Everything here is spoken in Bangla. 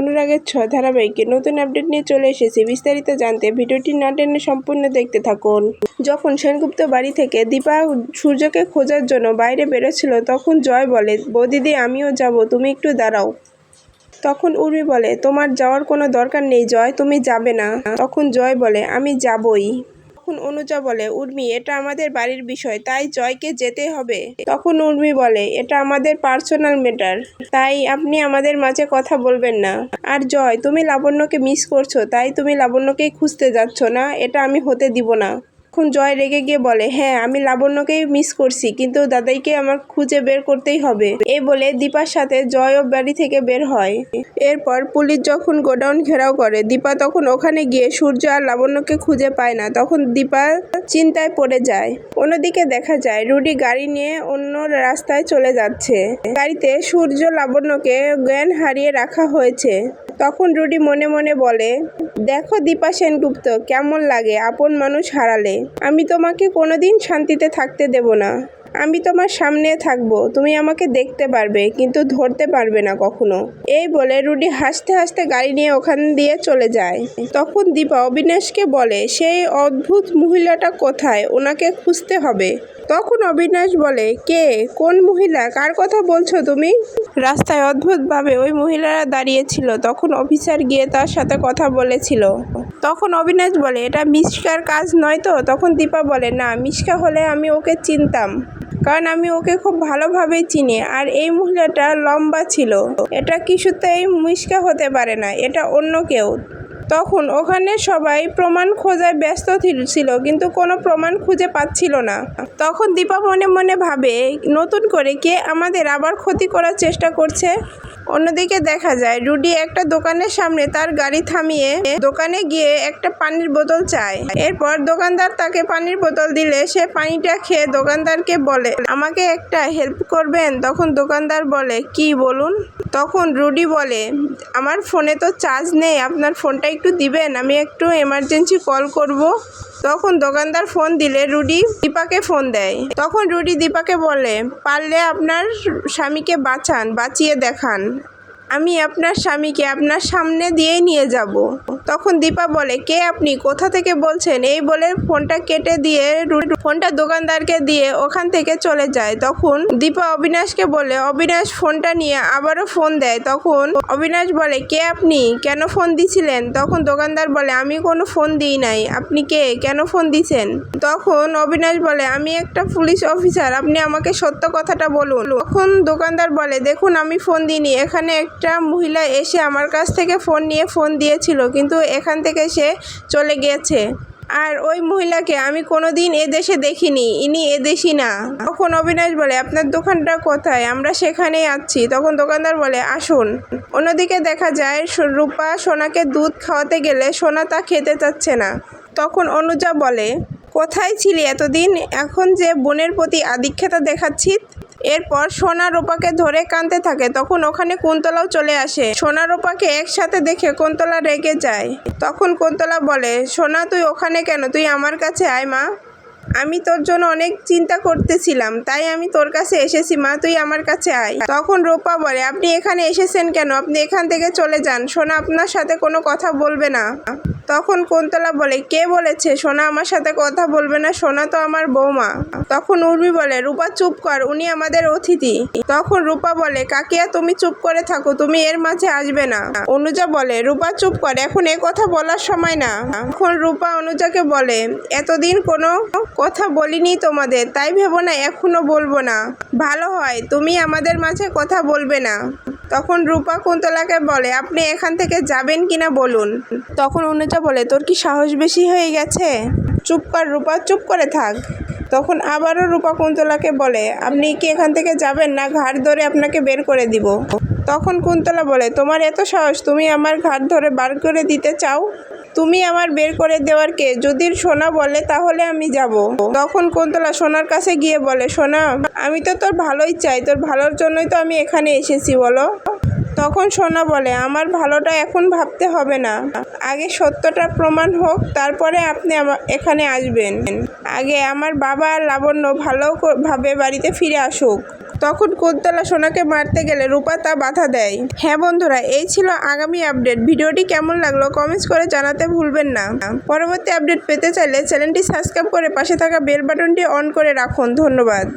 অনুরাগের ছ ধারাবাহিকে নতুন আপডেট নিয়ে চলে এসেছি। বিস্তারিত জানতে ভিডিওটি না টেনে সম্পূর্ণ দেখতে থাকুন। যখন সেনগুপ্ত বাড়ি থেকে দীপা সূর্যকে খোঁজার জন্য বাইরে বেরোচ্ছিল, তখন জয় বলে, বৌদিদি, আমিও যাব, তুমি একটু দাঁড়াও। তখন উর্মি বলে, তোমার যাওয়ার কোনো দরকার নেই জয়, তুমি যাবে না। তখন জয় বলে, আমি যাবই। তখন অনুজা বলে, উর্মি, এটা আমাদের বাড়ির বিষয়, তাই জয়কে যেতে হবে। তখন উর্মি বলে, এটা আমাদের পার্সোনাল ম্যাটার তাই আপনি আমাদের মাঝে কথা বলবেন না। আর জয়, তুমি লাবণ্যকে মিস করছ, তাই তুমি লাবণ্যকেই খুঁজতে যাচ্ছ না, এটা আমি হতে দিব না। তখন জয় রেগে গিয়ে বলে হ্যাঁ আমি লাবণ্যকেই মিস করছি, কিন্তু দাদাইকে আমার খুঁজে বের করতেই হবে। এই বলে দীপার সাথে জয়ও বাড়ি থেকে বের হয়। এরপর পুলিশ যখন গোডাউন ঘেরাও করে, দীপা তখন ওখানে গিয়ে সূর্য আর লাবণ্যকে খুঁজে পায় না, তখন দীপা চিন্তায় পড়ে যায়। অন্যদিকে দেখা যায়, রুডি গাড়ি নিয়ে অন্য রাস্তায় চলে যাচ্ছে। গাড়িতে সূর্য লাবণ্যকে জ্ঞান হারিয়ে রাখা হয়েছে। তখন রুডি মনে মনে বলে, দেখো দীপা সেনগুপ্ত, কেমন লাগে আপন মানুষ হারালে। আমি তোমাকে কোনোদিন শান্তিতে থাকতে দেব না। আমি তোমার সামনে থাকব, তুমি আমাকে দেখতে পারবে, কিন্তু ধরতে পারবে না কখনো। এই বলে রুডি হাসতে হাসতে গাড়ি নিয়ে ওখান দিয়ে চলে যায়। তখন দীপা অবিনাশকে বলে, সেই অদ্ভুত মহিলাটা কোথায়? ওনাকে খুঁজতে হবে। তখন অবিনাশ বলে, কে? কোন মহিলা? কার কথা বলছো তুমি? রাস্তায় অদ্ভুতভাবে ওই মহিলারা দাঁড়িয়েছিল। তখন অফিসার গিয়ে তার সাথে কথা বলেছিল। তখন অবিনাশ বলে, এটা মিশকার কাজ নয় তো? তখন দীপা বলে, না, মিশকা হলে আমি ওকে চিনতাম। কারণ আমি ওকে খুব ভালোভাবেই চিনি। আর এই মহিলাটা লম্বা ছিল। এটা কিছুতেই মিশকা হতে পারে না। এটা অন্য কেউ। তখন ওখানে সবাই প্রমাণ খোঁজায় ব্যস্ত ছিল, কিন্তু কোনো প্রমাণ খুঁজে পাচ্ছিল না। তখন দীপা মনে মনে ভাবে, নতুন করে কে আমাদের আবার ক্ষতি করার চেষ্টা করছে? অন্যদিকে দেখা যায়, রুডি একটা দোকানের সামনে তার গাড়ি থামিয়ে দোকানে গিয়ে একটা পানির বোতল চায়। এরপর দোকানদার তাকে পানির বোতল দিলে, সে পানিটা খেয়ে দোকানদারকে বলে, আমাকে একটা হেল্প করবেন? তখন দোকানদার বলে, কি বলুন? তখন রুডি বলে, আমার ফোনে তো চার্জ নেই, আপনার ফোনটা একটু দিবেন? আমি একটু এমার্জেন্সি কল করব। তখন দোকানদার ফোন দিলে, রুডি দীপাকে ফোন দেয়। তখন রুডি দীপাকে বলে, পারলে আপনার স্বামীকে বাঁচান, বাঁচিয়ে দেখান। আমি আপনার স্বামীকে আপনার সামনে দিয়েই নিয়ে যাব। তখন দীপা বলে, কে আপনি? কোথা থেকে বলছেন? এই বলে ফোনটা কেটে দিয়ে ফোনটা দোকানদারকে দিয়ে ওখান থেকে চলে যায়। তখন দীপা অবিনাশকে বলে, অবিনাশ, ফোনটা নিয়ে আবারও ফোন দেয়। তখন অবিনাশ বলে, কে আপনি? কেন ফোন দিছিলেন? তখন দোকানদার বলে, আমি কোনো ফোন দিই নাই। আপনি কে? কেন ফোন দিছেন? তখন অবিনাশ বলে, আমি একটা পুলিশ অফিসার। আপনি আমাকে সত্য কথাটা বলুন। তখন দোকানদার বলে, দেখুন, আমি ফোন দিইনি। এখানে একটা মহিলা এসে আমার কাছ থেকে ফোন নিয়ে ফোন দিয়েছিল, কিন্তু এখান থেকে সে চলে গিয়েছে আর ওই মহিলাকে আমি কোনোদিন এ দেশে দেখিনি, ইনি এদেশি না। তখন অবিনাশ বলে, আপনার দোকানটা কোথায়? আমরা সেখানেই আছি। তখন দোকানদার বলে, আসুন। অন্যদিকে দেখা যায় রূপা সোনাকে দুধ খাওয়াতে গেলে সোনা তা খেতে চাচ্ছে না। তখন অনুজা বলে, কোথায় ছিলি এতদিন? এখন যে বোনের প্রতি আদিক্ষেতা দেখাচ্ছি এরপর সোনা রূপাকে ধরে কাঁদতে থাকে। তখন ওখানে কুন্তলাও চলে আসে। সোনা রূপাকে একসাথে দেখে কুন্তলা রেগে যায়। তখন কুন্তলা বলে, সোনা, তুই ওখানে কেন? তুই আমার কাছে আয়, মা। আমি তোর জন্য অনেক চিন্তা করতেছিলাম, তাই আমি তোর কাছে এসেছি, মা, তুই আমার কাছে আয়। তখন রূপা বলে, আপনি এখানে এসেছেন কেন? আপনি এখান থেকে চলে যান। সোনা আপনার সাথে কোনো কথা বলবে না। তখন কুন্তলা বলে, কে বলেছে? সোনা আমার সাথে কথা বলবে না, সোনা তো আমার বৌমা। তখন উর্মি বলে, রূপা, চুপ কর, উনি আমাদের অতিথি। তখন রূপা বলে, কাকিয়া, তুমি চুপ করে থাকো, তুমি এর মাঝে আসবে না। অনুজা বলে, রূপা, চুপ কর, এখন এ কথা বলার সময় না। এখন রূপা অনুজাকে বলে, এতদিন কোনো কথা বলিনি তোমাদের, তাই ভেবো না, এখনও বলব না। ভালো হয়, তুমি আমাদের মাঝে কথা বলবে না। তখন রূপা কুন্তলাকে বলে, আপনি এখান থেকে যাবেন কিনা বলুন? তখন অনুজা বলে, তোর কি সাহস বেশি হয়ে গেছে? চুপ কর রূপা, চুপ করে থাক। তখন আবারও রূপা কুন্তলাকে বলে, আপনি কি এখান থেকে যাবেন না? ঘাট ধরে আপনাকে বের করে দিব। তখন কুন্তলা বলে, তোমার এত সাহস, তুমি আমার ঘাট ধরে বার করে দিতে চাও? তুমি আমার বের করে দেওয়ার কে? যদি সোনা বলে, তাহলে আমি যাব। তখন কুন্তলা সোনার কাছে গিয়ে বলে, সোনা, আমি তো তোর ভালোই চাই, তোর ভালোর জন্যই তো আমি এখানে এসেছি, বলো। তখন সোনা বলে, আমার ভালোটা এখন ভাবতে হবে না। আগে সত্যটা প্রমাণ হোক, তারপরে আপনি এখানে আসবেন। আগে আমার বাবা আর লাবণ্য ভালো ক- ভাবে বাড়িতে ফিরে আসুক। তখন কুন্তলা সোনাকে মারতে গেলে রূপা তা বাধা দেয়। হ্যাঁ বন্ধুরা, এই ছিল আগামী আপডেট। ভিডিওটি কেমন লাগল কমেন্টস করে জানাতে ভুলবেন না। পরবর্তী আপডেট পেতে চাইলে চ্যানেলটি সাবস্ক্রাইব করে পাশে থাকা বেল বাটনটি অন করে রাখুন। ধন্যবাদ।